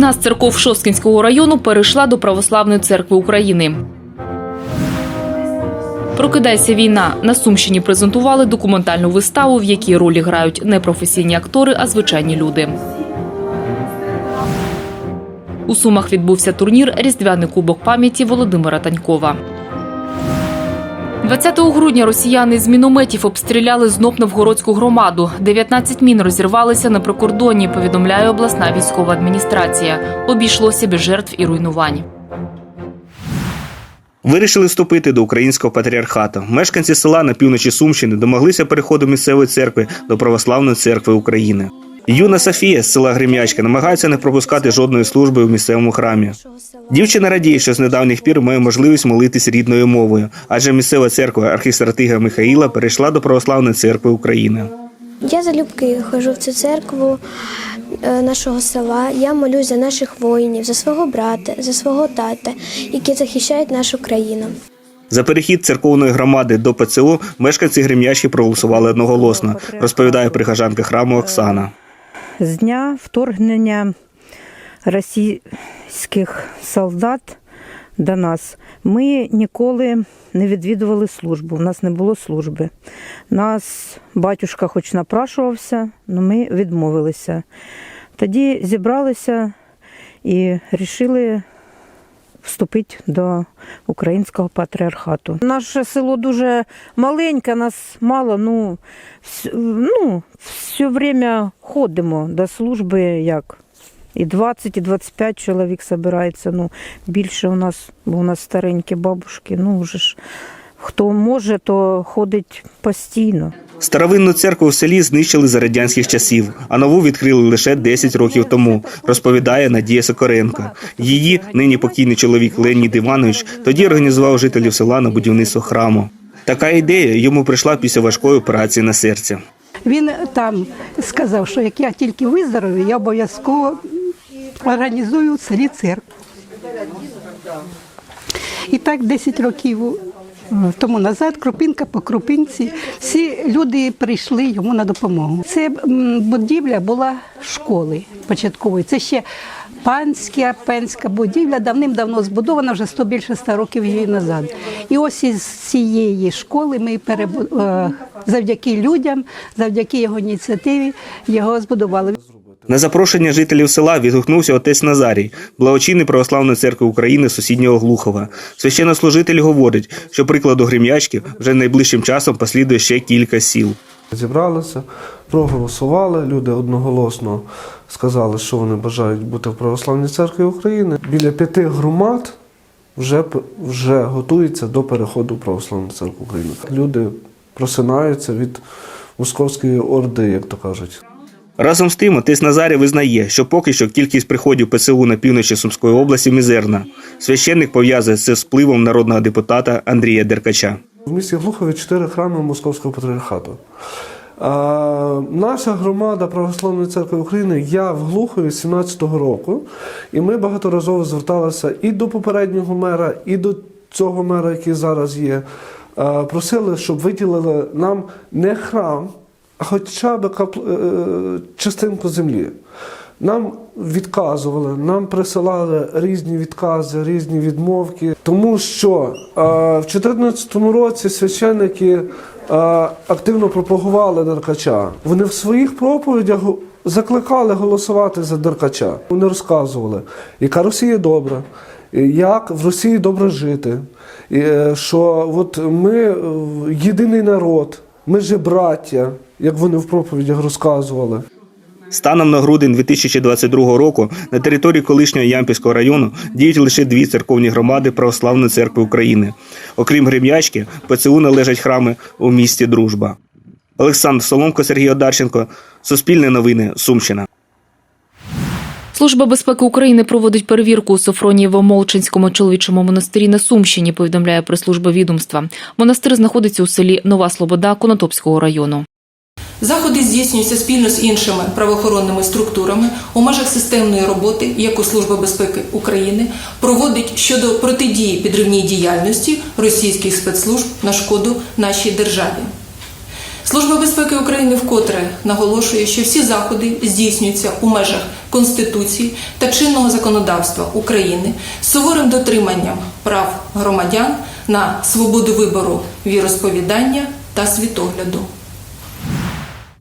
Одна з церков Шосткінського району перейшла до Православної церкви України. Прокидайся війна на Сумщині презентували документальну виставу, в якій ролі грають не професійні актори, а звичайні люди. У Сумах відбувся турнір Різдвяний кубок пам'яті Володимира Танькова. 20 грудня росіяни з мінометів обстріляли знов Новгородську громаду. 19 мін розірвалися на прикордонні, повідомляє обласна військова адміністрація. Обійшлося без жертв і руйнувань. Вирішили вступити до українського патріархату. Мешканці села на півночі Сумщини домоглися переходу місцевої церкви до Православної церкви України. Юна Софія з села Гремячка намагається не пропускати жодної служби в місцевому храмі. Дівчина радіє, що з недавніх пір має можливість молитись рідною мовою, адже місцева церква архістратига Михаїла перейшла до Православної церкви України. Я залюбки ходжу в цю церкву е, нашого села. Я молюсь за наших воїнів, за свого брата, за свого тата, які захищають нашу країну. За перехід церковної громади до ПЦУ мешканці Гремячки проголосували одноголосно, розповідає прихожанка храму Оксана. З дня вторгнення російських солдат до нас ми ніколи не відвідували службу. У нас не було служби. Нас батюшка хоч напрашувався, але ми відмовилися. Тоді зібралися і вирішили вступити до українського патріархату. Наше село дуже маленьке, нас мало. Ну, ну все время ходимо до служби як. І 20, і 25 чоловік збирається. Ну, більше у нас, бо у нас старенькі бабушки. Ну, вже ж хто може, то ходить постійно. Старовинну церкву в селі знищили за радянських часів, а нову відкрили лише 10 років тому, розповідає Надія Сокоренко. Її нині покійний чоловік Леонід Іванович тоді організував жителів села на будівництво храму. Така ідея йому прийшла після важкої операції на серці. Він там сказав, що як я тільки виздоровію, я обов'язково організую в селі церкву. І так 10 років тому назад, крупинка по крупинці, всі люди прийшли йому на допомогу. Це будівля була школи початкової. Це ще панська пенська будівля давним-давно збудована, вже 100 більше 100 років її назад. І ось із цієї школи ми перебу... е, завдяки людям, завдяки його ініціативі його збудували. На запрошення жителів села відгукнувся отець Назарій, благочинний православної церкви України сусіднього Глухова. Священнослужитель говорить, що прикладу грем'ячки вже найближчим часом послідує ще кілька сіл. Зібралися, проголосували. Люди одноголосно сказали, що вони бажають бути в Православній церкві України. Біля п'яти громад вже, вже готуються до переходу в Православну церкву України. Люди просинаються від московської орди, як то кажуть. Разом з тим, отець Назарій визнає, що поки що кількість приходів ПЦУ на півночі Сумської області мізерна. Священник пов'язує це з впливом народного депутата Андрія Деркача. В місті Глухові чотири храми Московського патріархату. А, наша громада Православної церкви України, я в Глухові з 17-го року, і ми багаторазово зверталися і до попереднього мера, і до цього мера, який зараз є. Просили, щоб виділили нам не храм, хоча б е, частинку землі. Нам відказували, нам присилали різні відкази, різні відмовки, тому що е, в 2014 році священники е, активно пропагували Деркача. Вони в своїх проповідях закликали голосувати за Деркача. Вони розказували, яка Росія добра, як в Росії добре жити, і, е, що от ми е, єдиний народ, ми же браття, як вони в проповідях розказували. Станом на грудень 2022 року на території колишнього Ямпільського району діють лише дві церковні громади Православної церкви України. Окрім Грем'ячки, ПЦУ належать храми у місті Дружба. Олександр Соломко, Сергій Одарченко, Суспільне новини, Сумщина. Служба безпеки України проводить перевірку у Софронієво-Молчинському чоловічому монастирі на Сумщині. Повідомляє прес-служба відомства. Монастир знаходиться у селі Нова Слобода Конотопського району. Заходи здійснюються спільно з іншими правоохоронними структурами у межах системної роботи, яку Служба безпеки України проводить щодо протидії підривній діяльності російських спецслужб на шкоду нашій державі. Служба безпеки України вкотре наголошує, що всі заходи здійснюються у межах Конституції та чинного законодавства України з суворим дотриманням прав громадян на свободу вибору віросповідання та світогляду.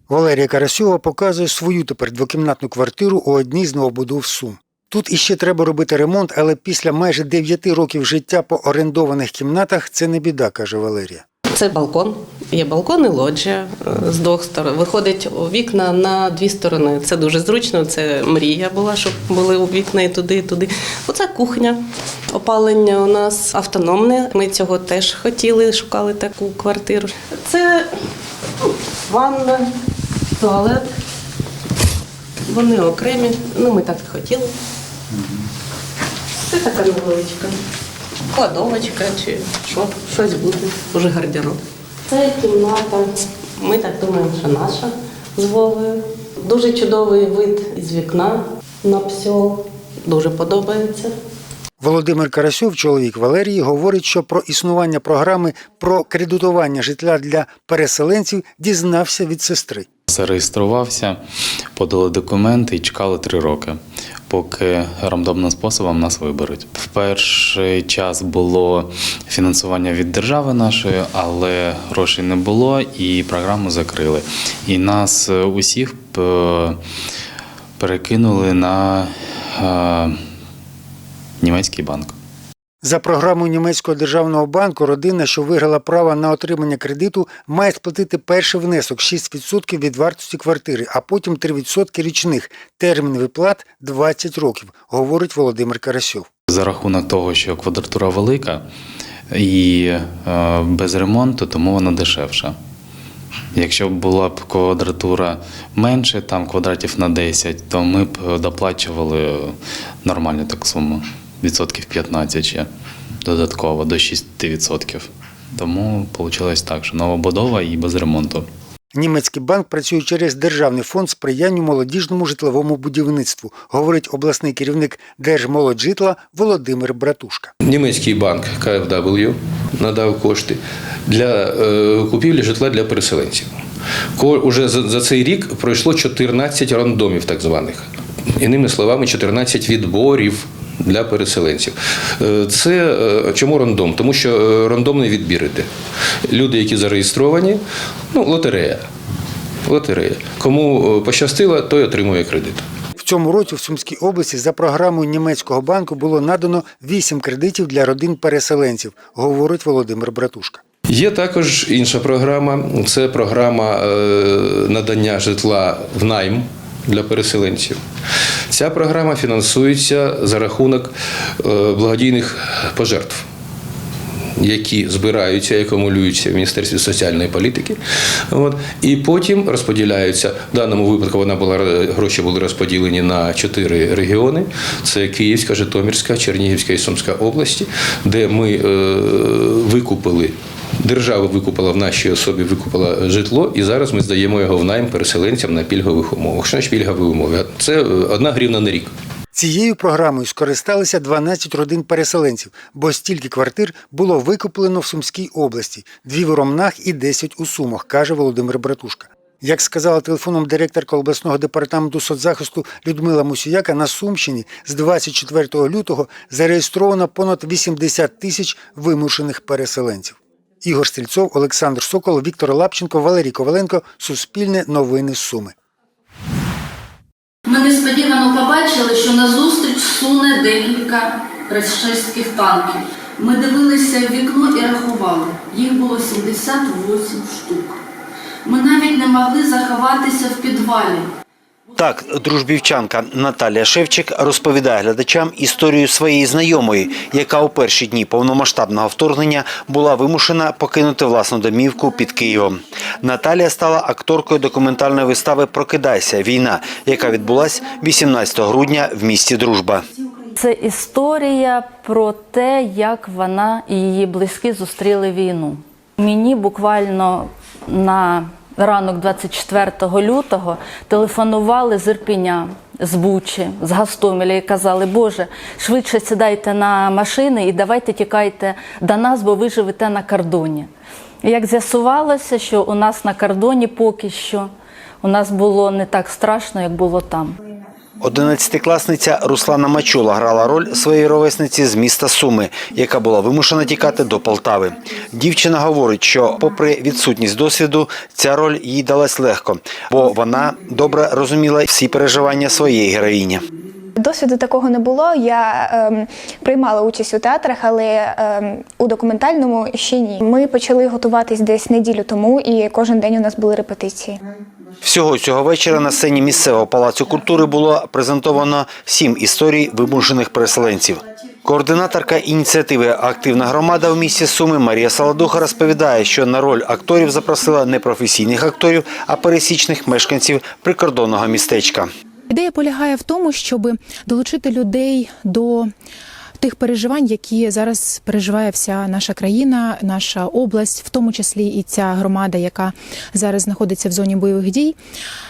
Валерія Карасьова показує свою тепер двокімнатну квартиру у одній з новобудов Сум. Тут іще треба робити ремонт, але після майже 9 років життя по орендованих кімнатах це не біда, каже Валерія. Це балкон. Є балкон і лоджія е, з двох сторон. Виходить вікна на дві сторони. Це дуже зручно. Це мрія була, щоб були вікна і туди, і туди. Оце кухня. Опалення у нас автономне. Ми цього теж хотіли, шукали таку квартиру. Це ну, ванна, туалет. Вони окремі. Ну, ми так хотіли. Це така невеличка. Кладовочка чи що, щось буде, уже гардероб. Це кімната. Ми так думаємо, що наша з Вовою. Дуже чудовий вид із вікна на псьол. Дуже подобається. Володимир Карасьов, чоловік Валерії, говорить, що про існування програми про кредитування житла для переселенців дізнався від сестри. Зареєструвався, подали документи і чекали три роки, поки рандомним способом нас виберуть. В перший час було фінансування від держави нашої, але грошей не було і програму закрили. І нас е, усіх е, перекинули на е, німецький банк. За програмою німецького державного банку родина, що виграла право на отримання кредиту, має сплатити перший внесок 6% від вартості квартири, а потім 3% річних. Термін виплат 20 років, говорить Володимир Карасьов. За рахунок того, що квадратура велика і е, без ремонту, тому вона дешевша. Якщо б була б квадратура менше, там квадратів на 10, то ми б доплачували нормальну таку суму, відсотків 15 ще додатково, до 6%. Тому вийшло так, що новобудова і без ремонту. Німецький банк працює через Державний фонд сприянню молодіжному житловому будівництву, говорить обласний керівник Держмолоджитла Володимир Братушка. Німецький банк KfW надав кошти для е, купівлі житла для переселенців. Ко- Уже за, за цей рік пройшло 14 рандомів, так званих. Іними словами, 14 відборів для переселенців. Е, Це е, чому рандом? Тому що е, рандомний відбір іде. Люди, які зареєстровані, ну, лотерея. Лотерея. Кому пощастило, той отримує кредит. В цьому році в Сумській області за програмою німецького банку було надано 8 кредитів для родин переселенців, говорить Володимир Братушка. Є також інша програма. Це програма надання житла в найм для переселенців. Ця програма фінансується за рахунок е, благодійних пожертв. Які збираються і акумулюються в Міністерстві соціальної політики, от і потім розподіляються. В даному випадку вона була гроші були розподілені на чотири регіони: це Київська, Житомирська, Чернігівська і Сумська області, де ми е, викупили. Держава викупила в нашій особі викупила житло, і зараз ми здаємо його в найм переселенцям на пільгових умовах. Що значить пільгові умови? Це е, одна гривна на рік. Цією програмою скористалися 12 родин переселенців, бо стільки квартир було викуплено в Сумській області, дві в Ромнах і 10 у Сумах, каже Володимир Братушка. Як сказала телефоном директорка обласного департаменту соцзахисту Людмила Мусіяка, на Сумщині з 24 лютого зареєстровано понад 80 тисяч вимушених переселенців. Ігор Стрільцов, Олександр Сокол, Віктор Лапченко, Валерій Коваленко. Суспільне новини Суми. Ми несподівано побачили, що назустріч суне декілька рашистських танків. Ми дивилися в вікно і рахували. Їх було 78 штук. Ми навіть не могли заховатися в підвалі. Так, дружбівчанка Наталія Шевчик розповідає глядачам історію своєї знайомої, яка у перші дні повномасштабного вторгнення була вимушена покинути власну домівку під Києвом. Наталія стала акторкою документальної вистави Прокидайся війна, яка відбулась 18 грудня в місті Дружба. Це історія про те, як вона і її близькі зустріли війну. Мені буквально на ранок 24 лютого телефонували з Ірпіня, з Бучі, з Гастомеля і казали, Боже, швидше сідайте на машини і давайте тікайте до нас, бо ви живете на кордоні. Як з'ясувалося, що у нас на кордоні поки що у нас було не так страшно, як було там. Одинадцятикласниця Руслана Мачула грала роль своєї ровесниці з міста Суми, яка була вимушена тікати до Полтави. Дівчина говорить, що, попри відсутність досвіду, ця роль їй далась легко, бо вона добре розуміла всі переживання своєї героїні. Досвіду такого не було. Я ем, приймала участь у театрах, але ем, у документальному ще ні. Ми почали готуватись десь неділю тому, і кожен день у нас були репетиції. Всього цього вечора на сцені місцевого палацу культури було презентовано сім історій вимушених переселенців. Координаторка ініціативи Активна громада в місті Суми Марія Саладуха розповідає, що на роль акторів запросила не професійних акторів, а пересічних мешканців прикордонного містечка. Ідея полягає в тому, щоб долучити людей до тих переживань, які зараз переживає вся наша країна, наша область, в тому числі і ця громада, яка зараз знаходиться в зоні бойових дій.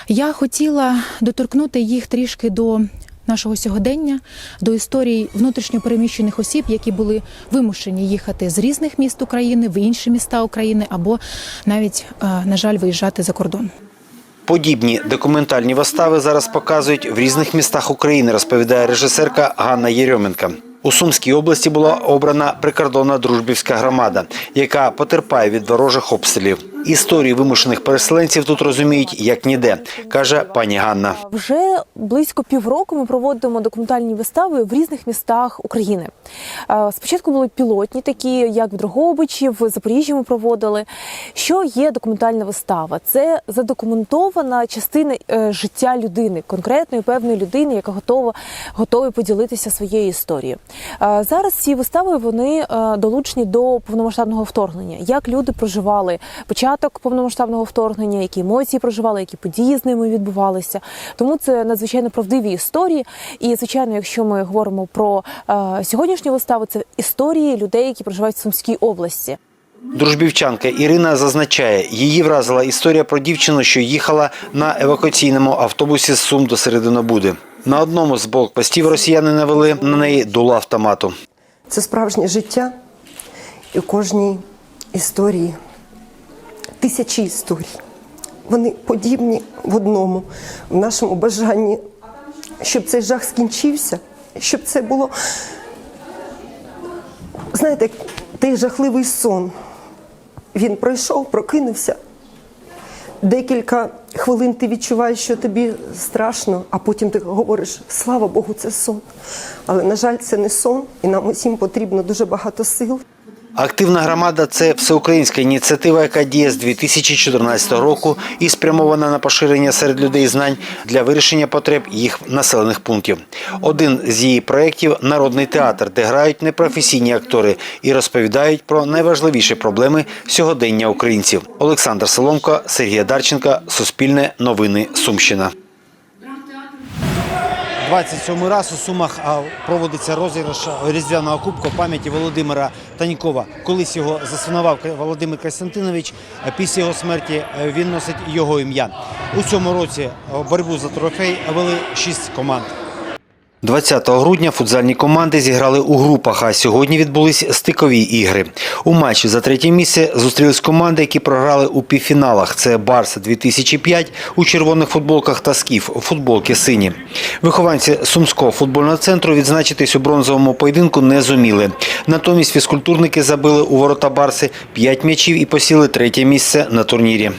Я хотіла доторкнути їх трішки до. Нашого сьогодення до історій внутрішньопереміщених осіб, які були вимушені їхати з різних міст України в інші міста України, або навіть, е, на жаль, виїжджати за кордон. Подібні документальні вистави зараз показують в різних містах України, розповідає режисерка Ганна Єрьоменка. У Сумській області була обрана прикордонна дружбівська громада, яка потерпає від ворожих обстрілів. Історії вимушених переселенців тут розуміють як ніде, каже пані Ганна. Вже близько півроку ми проводимо документальні вистави в різних містах України. Е, Спочатку були пілотні, такі як в Дрогобичі, в Запоріжжі ми проводили. Що є документальна вистава? Це задокументована частина е, життя людини, конкретної певної людини, яка готова готова поділитися своєю історією. Е, Зараз ці вистави вони долучені до повномасштабного вторгнення. Як люди проживали початок повномасштабного вторгнення, які емоції проживали, які події з ними відбувалися. Тому це надзвичайно правдиві історії. І звичайно, якщо ми говоримо про е, сьогоднішню виставу, це історії людей, які проживають в Сумській області. Дружбівчанка Ірина зазначає, її вразила історія про дівчину, що їхала на евакуаційному автобусі з Сум до Серединобуди. На одному з блокпостів росіяни навели на неї дуло автомату. Це справжнє життя, і кожній історії тисячі історій. Вони подібні в одному, в нашому бажанні, щоб цей жах скінчився, щоб це було, знаєте, той жахливий сон. Він пройшов, прокинувся. Декілька хвилин ти відчуваєш, що тобі страшно, а потім ти говориш, слава Богу, це сон. Але, на жаль, це не сон, і нам усім потрібно дуже багато сил. Активна громада це всеукраїнська ініціатива, яка діє з 2014 року і спрямована на поширення серед людей знань для вирішення потреб їх населених пунктів. Один з її проєктів народний театр, де грають непрофесійні актори і розповідають про найважливіші проблеми сьогодення українців. Олександр Соломко, Сергія Дарченка, Суспільне новини Сумщина. 27 раз у Сумах проводиться розіграш різдвяного кубка пам'яті Володимира Танькова. Колись його засинував Володимир Костянтинович. Після його смерті е, він носить його ім'я. У цьому році е, боротьбу за трофей вели шість команд. 20 грудня футзальні команди зіграли у групах, а сьогодні відбулись стикові ігри. У матчі за третє місце зустрілись команди, які програли у півфіналах. Це Барс 2005 у червоних футболках та Скіф футболки сині. Вихованці Сумського футбольного центру відзначитись у бронзовому поєдинку не зуміли. Натомість фізкультурники забили у ворота Барси 5 м'ячів і посіли третє місце на турнірі.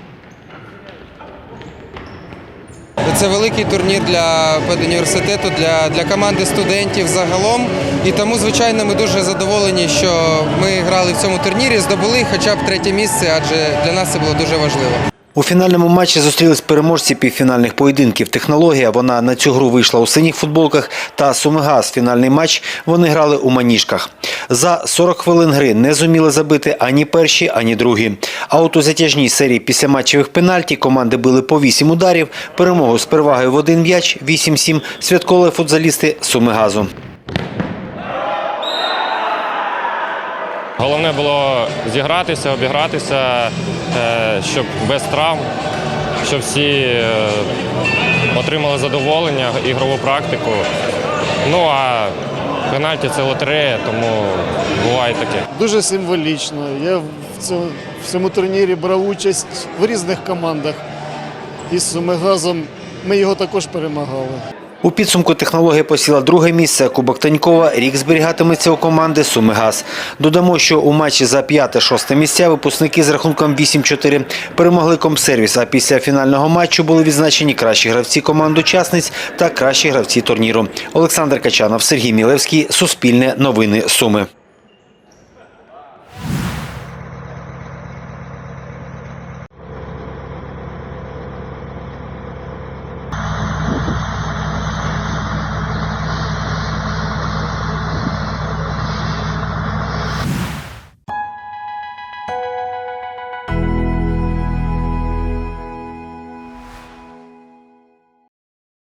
Це великий турнір для педуніверситету, для, для команди студентів загалом. І тому, звичайно, ми дуже задоволені, що ми грали в цьому турнірі, здобули хоча б третє місце, адже для нас це було дуже важливо. У фінальному матчі зустрілись переможці півфінальних поєдинків. Технологія вона на цю гру вийшла у синіх футболках та Сумигаз. Фінальний матч вони грали у маніжках. За 40 хвилин гри не зуміли забити ані перші, ані другі. А от у затяжній серії після матчевих пенальті команди били по 8 ударів. Перемогу з перевагою в один м'яч 8-7 святкували футзалісти Сумигазу. Головне було зігратися, обігратися, е, щоб без травм, щоб всі е, отримали задоволення, ігрову практику. Ну а пенальті це лотерея, тому буває таке. Дуже символічно. Я в цьому в цьому турнірі брав участь в різних командах. І з Сумигазом ми його також перемагали. У підсумку технологія посіла друге місце. Кубок Танькова рік зберігатиметься у команди Сумигаз. Додамо, що у матчі за п'яте-шосте місця випускники з рахунком 8-4 перемогли Комсервіс. А після фінального матчу були відзначені кращі гравці команд учасниць та кращі гравці турніру. Олександр Качанов, Сергій Мілевський, Суспільне новини Суми.